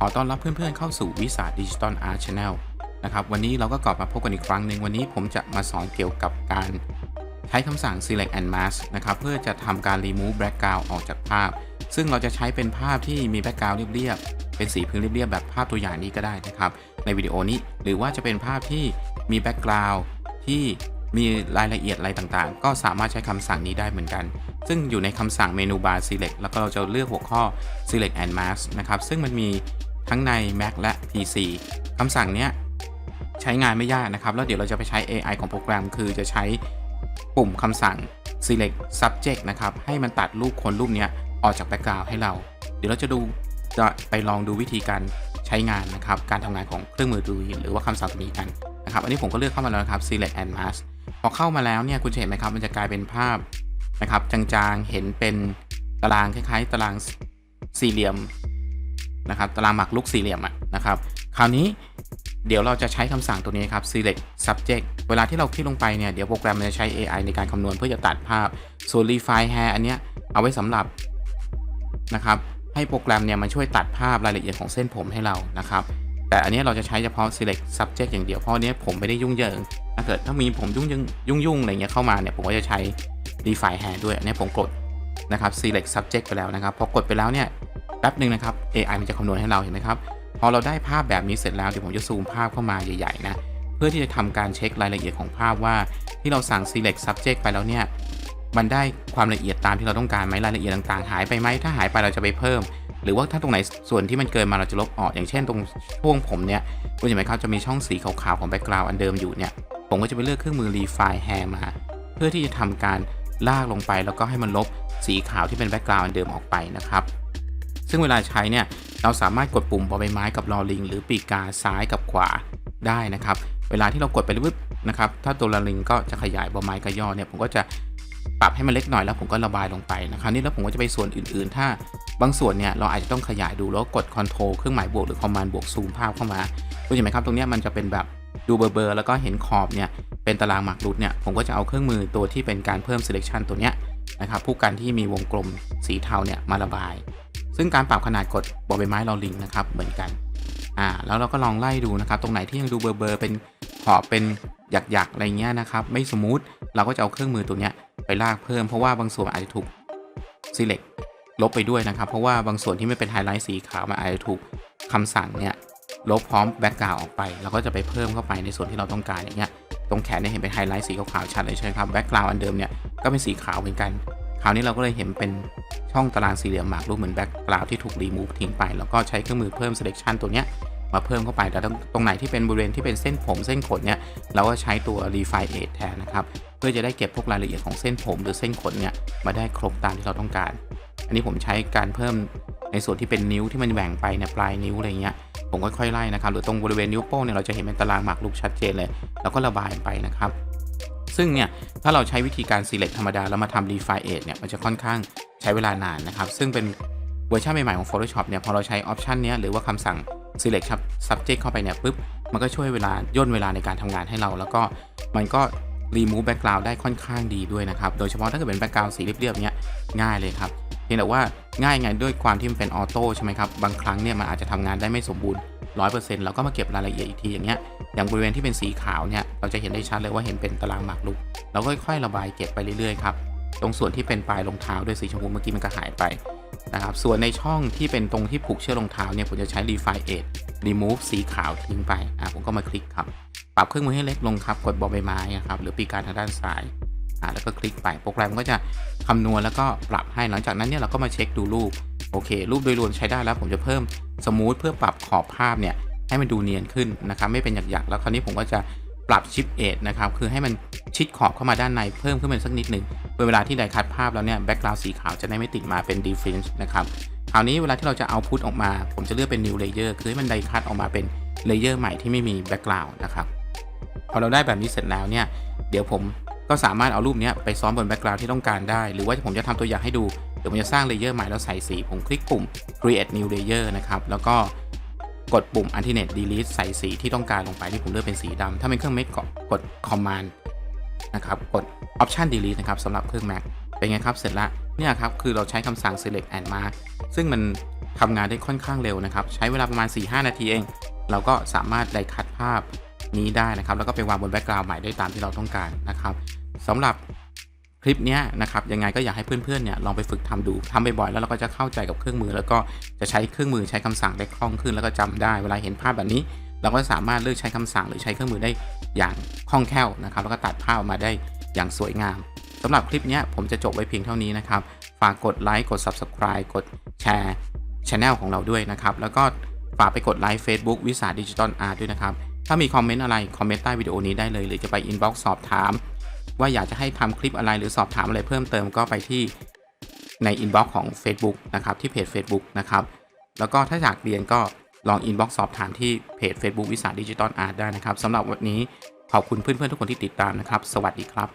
ขอต้อนรับเพื่อนๆเข้าสู่วิสาดิจิตอลอาร์ a n แนลนะครับวันนี้เราก็กลับมาพบกันอีกครั้งหนึ่งวันนี้ผมจะมาสอนเกี่ยวกับการใช้คำสั่ง select and mask นะครับเพื่อจะทำการ remove background ออกจากภาพ ซึ่งเราจะใช้เป็นภาพที่มี background เรียบๆเป็นสีพื้นเรียบๆแบบภาพตัวอย่างนี้ก็ได้นะครับในวิดีโอนี้หรือว่าจะเป็นภาพที่มี background ที่มีรายละเอียดอะไรต่างๆ ก็สามารถใช้คำสั่งนี้ได้เหมือนกัน ซึ่งอยู่ในคำสั่งเมนูบาร์ select แล้วก็เราจะเลือกหัวข้อ select and mask นะครับ ซึ่งมันมี ทั้งใน Mac และ PC คำสั่งเนี้ยใช้งานไม่ยากนะครับ แล้วเดี๋ยวเราจะไปใช้ AI ของโปรแกรม คือจะใช้ปุ่มคำสั่ง select subject นะครับ ให้มันตัดรูปคนรูปเนี้ยออกจากแบ็กกราวด์ให้เรา เดี๋ยวเราจะดูจะไปลองดูวิธีการใช้งานนะครับ การทำงานของเครื่องมือดูหรือว่าคำสั่งตัวนี้กันนะครับ อันนี้ผมก็เลือกเข้ามาแล้วนะครับ select and mask พอเข้ามาแล้วเนี่ยคุณจะเห็นไหมครับ มันจะกลายเป็นภาพนะครับจางๆ เห็นเป็นตารางคล้ายๆ ตารางสี่เหลี่ยม นะครับตารางหมากรุกสี่เหลี่ยมอะนะครับ คราวนี้เดี๋ยวเราจะใช้คำสั่งตัวนี้ครับ select subject เวลาที่เราคลิกลงไปเนี่ย เดี๋ยวโปรแกรมมันจะใช้ AI ในการคำนวณเพื่อจะตัดภาพ ส่วน refine hair อันเนี้ยเอาไว้สำหรับนะครับให้โปรแกรมเนี่ยมันช่วยตัดภาพรายละเอียดของเส้นผมให้เรานะครับ แต่อันนี้เราจะใช้เฉพาะ select subject อย่างเดียวเพราะเนี้ยผมไม่ได้ยุ่งเหยิงถ้าเกิดถ้ามีผมยุ่งยุ่งยุ่งยุ่งอะไรเงี้ยเข้ามาเนี่ยผมก็จะใช้ refine hair ด้วยอันนี้ผมกดนะครับ select subject ไปแล้วนะครับพอกดไปแล้วเนี่ย แป๊บหนึ่งนะครับ AI มันจะคำนวณให้เราเห็นไหมครับ พอเราได้ภาพแบบนี้เสร็จแล้วเดี๋ยวผมจะซูมภาพเข้ามาใหญ่ๆนะ เพื่อที่จะทำการเช็ครายละเอียดของภาพว่า ที่เราสั่ง select subject ไปแล้วเนี่ย มันได้ความละเอียดตามที่เราต้องการไหมรายละเอียดต่างๆ หายไปไหมถ้าหายไปเราจะไปเพิ่ม หรือว่าถ้าตรงไหนส่วนที่มันเกินมาเราจะลบออก อย่างเช่น ตรงช่วงผมเนี่ยคุณเห็นไหมครับจะมีช่องสีขาวๆของ background อันเดิมอยู่เนี่ย ผมก็จะไปเลือกเครื่องมือ refine hair มา เพื่อที่จะทำการลากลงไปแล้วก็ให้มันลบสีขาวที่เป็น background อันเดิมออกไปนะครับ ซึ่งเวลาใช้เนี่ยเราสามารถกดปุ่มบอใบไม้กับลอลิง หรือปีกกาซ้ายกับขวาได้นะครับ เวลาที่เรากดไปปุ๊บนะครับถ้าตัวลอลิงก็จะขยายบอไม้กับย่อเนี่ยผมก็จะปรับให้มันเล็กหน่อยแล้วผมก็ระบายลงไปนะครับนี่แล้วผมก็จะไปส่วนอื่นๆ ถ้าบางส่วนเนี่ยเราอาจจะต้องขยายดูแล้วกด Ctrl เครื่องหมายบวกหรือ Command บวกซูมภาพเข้ามาคุณเห็นไหมครับตรงเนี้ยมันจะเป็นแบบดูเบลอๆแล้วก็เห็นขอบเนี่ยเป็นตารางหมากรุดเนี่ยผมก็จะเอาเครื่องมือตัวที่เป็นการเพิ่ม selection ตัวเนี้ยนะครับผู้กันที่มีวงกลมสีเทาเนี่ยมาระบาย ซึ่งการปรับขนาดกดบอใบไม้เราลิงนะครับเหมือนกันอ่าแล้วเราก็ลองไล่ดูนะครับ ตรงไหนที่ยังดูเบอร์เบอร์เป็นขอบเป็นหยักๆอะไรเงี้ยนะครับ ไม่สมูทเราก็จะเอาเครื่องมือตัวเนี้ยไปลากเพิ่มเพราะว่าบางส่วนอาจจะถูก select ลบไปด้วยนะครับ เพราะว่าบางส่วนที่ไม่เป็นไฮไลท์สีขาวมันอาจจะถูกคำสั่งเนี่ยลบพร้อมแบ็กกราวออกไปเราก็จะไปเพิ่มเข้าไปในส่วนที่เราต้องการอย่างเงี้ยตรงแขนเนี่ยเห็นเป็นไฮไลท์สีขาวๆชัดเลยใช่ไหมครับแบ็กกราวอันเดิมเนี่ยก็เป็นสีขาวเหมือนกัน คราวนี้เราก็เลยเห็นเป็น ช่องตารางสี่เหลี่ยมหมากรูปเหมือนแบ็กกราวที่ถูกรีมูฟทิ้งไป แล้วก็ใช้เครื่องมือเพิ่ม selection ตัวเนี้ยมาเพิ่มเข้าไปแต่ตรงไหนที่เป็นบริเวณที่เป็นเส้นผมเส้นขนเนี่ยเราก็ใช้ตัว refine edge แทนนะครับ เพื่อจะได้เก็บพวกรายละเอียดของเส้นผมหรือเส้นขนเนี่ยมาได้ครบตามที่เราต้องการ อันนี้ผมใช้การเพิ่มในส่วนที่เป็นนิ้วที่มันแหว่งไปเนี่ยปลายนิ้วอะไรเงี้ยผมค่อยๆไล่นะครับหรือตรงบริเวณนิ้วโป้งเนี่ยเราจะเห็นเป็นตารางหมากรุกชัดเจนเลย แล้วก็ระบายไปนะครับซึ่งเนี่ยถ้าเราใช้วิธีการ select ธรรมดาแล้วมาทำ refine edge เนี่ยมันจะค่อนข้าง ใช้เวลานานนะครับ ซึ่งเป็นเวอร์ชันใหม่ๆของ Photoshop เนี่ย พอเราใช้ออปชันนี้หรือว่าคำสั่ง select subject เข้าไปเนี่ยปุ๊บ มันก็ช่วยเวลาย่นเวลาในการทำงานให้เรา แล้วก็มันก็ remove background ได้ค่อนข้างดีด้วยนะครับ โดยเฉพาะถ้าเกิดเป็น background สีเรียบๆเนี้ยง่ายเลยครับ เพียงแต่ว่าง่ายไงด้วยความที่มันเป็นออโต้ใช่ไหมครับ บางครั้งเนี่ยมันอาจจะทำงานได้ไม่สมบูรณ์100%เราก็มาเก็บรายละเอียดอีกทีอย่างเงี้ย อย่างบริเวณที่เป็นสีขาวเนี่ย เราจะเห็นได้ชัดเลยว่าเห็นเป็นตารางหมากรุก เราก็ค่อยๆระบายเก็บไปเรื่อยๆครับ ตรงส่วนที่เป็นปลายรองเท้าด้วยสีชมพูเมื่อกี้มันก็หายไปนะครับ ส่วนในช่องที่เป็นตรงที่ผูกเชือกรองเท้าเนี่ยผมจะใช้ refine edge remove สีขาวทิ้งไปอะผมก็มาคลิกครับ ปรับเครื่องมือให้เล็กลงครับ กดบอใบไม้ครับหรือปีการทางด้านซ้ายอ่าแล้วก็คลิกไปโปรแกรมก็จะคำนวณแล้วก็ปรับให้หลังจากนั้นเนี่ยเราก็มาเช็คดูรูปโอเค รูปโดยรวมใช้ได้แล้ว ผมจะเพิ่มสมูทเพื่อปรับขอบภาพเนี่ยให้มันดูเนียนขึ้นนะครับไม่เป็นหยักๆแล้วคราวนี้ผมก็จะ ปรับชิปเอทนะครับ คือให้มันชิดขอบเข้ามาด้านในเพิ่มขึ้นมาสักนิดหนึ่งเวลาที่ได้คัดภาพแล้วเนี่ยแบ็กกราวด์สีขาวจะได้ไม่ติดมาเป็น difference นะครับ คราวนี้เวลาที่เราจะเอาพุทออกมา ผมจะเลือกเป็น new layer คือให้มันไดคัดออกมาเป็นเลเยอร์ใหม่ที่ไม่มีแบ็กกราวด์นะครับ พอเราได้แบบนี้เสร็จแล้วเนี่ย เดี๋ยวผมก็สามารถเอารูปนี้ไปซ้อมบนแบ็กกราวด์ที่ต้องการได้ หรือว่าผมจะทำตัวอย่างให้ดู เดี๋ยวผมจะสร้างเลเยอร์ใหม่แล้วใส่สี ผมคลิกปุ่ม create new layer นะครับ แล้วก็ กดปุ่ม alternate delete ใส่สีที่ต้องการลงไปที่ผมเลือกเป็นสีดำถ้าเป็นเครื่อง Mac ก็กด command นะครับกด option delete นะครับสำหรับเครื่อง Mac เป็นไงครับเสร็จละเนี่ยครับคือเราใช้คำสั่ง select and mark ซึ่งมันทำงานได้ค่อนข้างเร็วนะครับ ใช้เวลาประมาณ 4-5 นาทีเอง เราก็สามารถไดคัดภาพนี้ได้นะครับ แล้วก็ไปวางบนแบ็กกราวด์ใหม่ได้ตามที่เราต้องการนะครับสำหรับ คลิปนี้นะครับยังไงก็อยากให้เพื่อนๆเนี่ยลองไปฝึกทำดูทำบ่อยๆแล้วเราก็จะเข้าใจกับเครื่องมือ แล้วก็จะใช้เครื่องมือใช้คำสั่งได้คล่องขึ้น แล้วก็จำได้เวลาเห็นภาพแบบนี้ เราก็สามารถเลือกใช้คำสั่งหรือใช้เครื่องมือได้อย่างคล่องแคล่วนะครับ แล้วก็ตัดภาพออกมาได้อย่างสวยงามสำหรับคลิปนี้ผมจะจบไว้เพียงเท่านี้นะครับฝากกดไลค์กด Subscribe กดแชร์ช anel ของเราด้วยนะครับแล้วก็ฝากไปกดไลค์ Facebook วิสาดิจิตอลอาร์ด้วยนะครับถ้ามีคอมเมนต์อะไรคอมเมนต์ใต้วิดีโอนี้ได้เลย หรือจะไปอินบ็อกซ์สอบถาม ว่าอยากจะให้ทำคลิปอะไรหรือสอบถามอะไรเพิ่มเติมก็ไปที่ในอินบ็อกซ์ของ Facebook นะครับที่เพจ Facebook นะครับแล้วก็ถ้าอยากเรียนก็ลองอินบ็อกซ์สอบถามที่เพจ Facebook วิสาดิจิตอลอาร์ได้นะครับสำหรับวันนี้ขอบคุณเพื่อนๆทุกคนที่ติดตามนะครับ สวัสดีครับ